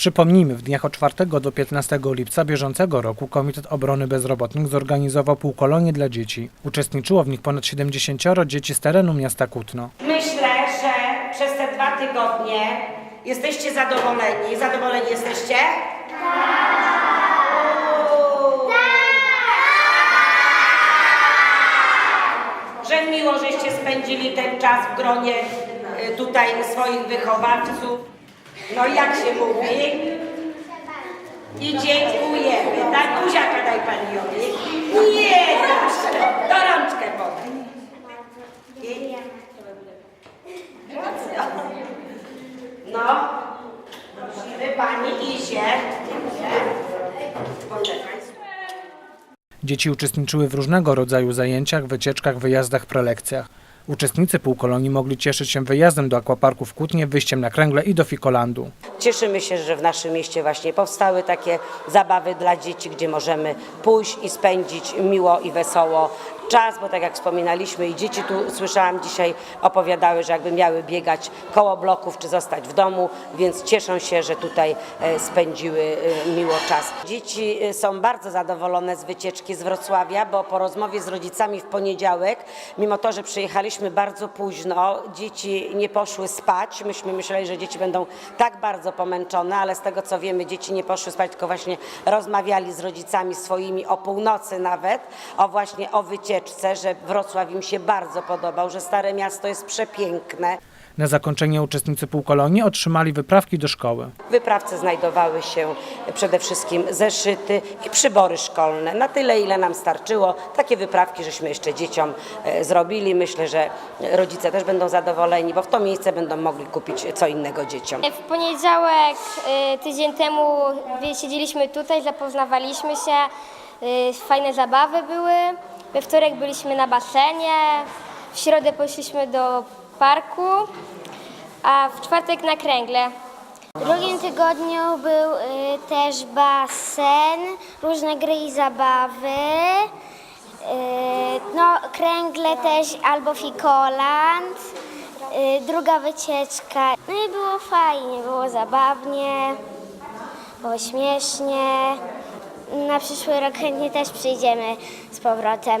Przypomnijmy, w dniach od 4 do 15 lipca bieżącego roku Komitet Obrony Bezrobotnych zorganizował półkolonie dla dzieci. Uczestniczyło w nich ponad 70 dzieci z terenu miasta Kutno. Myślę, że przez te dwa tygodnie jesteście zadowoleni. Zadowoleni jesteście? Tak! Że miło, żeście spędzili ten czas w gronie y, tutaj swoich wychowawców. No jak się mówi? I dziękujemy. Tak, buziaka daj pani Joli. Nie, to rączkę podaj. No, prosimy pani Izie. Poczekaj. Dzieci uczestniczyły w różnego rodzaju zajęciach, wycieczkach, wyjazdach, prelekcjach. Uczestnicy półkolonii mogli cieszyć się wyjazdem do akwaparku w Kutnie, wyjściem na kręgle i do Fikolandu. Cieszymy się, że w naszym mieście właśnie powstały takie zabawy dla dzieci, gdzie możemy pójść i spędzić miło i wesoło czas, bo tak jak wspominaliśmy i dzieci tu słyszałam dzisiaj opowiadały, że jakby miały biegać koło bloków czy zostać w domu, więc cieszą się, że tutaj e, spędziły e, miło czas. Dzieci e, są bardzo zadowolone z wycieczki z Wrocławia, bo po rozmowie z rodzicami w poniedziałek, mimo to, że przyjechaliśmy bardzo późno, dzieci nie poszły spać. Myśmy myśleli, że dzieci będą tak bardzo pomęczone, ale z tego co wiemy, dzieci nie poszły spać, tylko właśnie rozmawiali z rodzicami swoimi o północy nawet, o właśnie o wycieczce, że Wrocław im się bardzo podobał, że Stare Miasto jest przepiękne. Na zakończenie uczestnicy półkolonii otrzymali wyprawki do szkoły. W wyprawce znajdowały się przede wszystkim zeszyty i przybory szkolne. Na tyle, ile nam starczyło. Takie wyprawki żeśmy jeszcze dzieciom e, zrobili. Myślę, że rodzice też będą zadowoleni, bo w to miejsce będą mogli kupić co innego dzieciom. W poniedziałek, y, tydzień temu siedzieliśmy tutaj, zapoznawaliśmy się, y, fajne zabawy były. We wtorek byliśmy na basenie, w środę poszliśmy do parku, a w czwartek na kręgle. W drugim tygodniu był y, też basen, różne gry i zabawy. Y, no, kręgle też albo fikoland. Y, druga wycieczka. No i było fajnie, było zabawnie, było śmiesznie. Na przyszły rok chętnie też przyjdziemy z powrotem.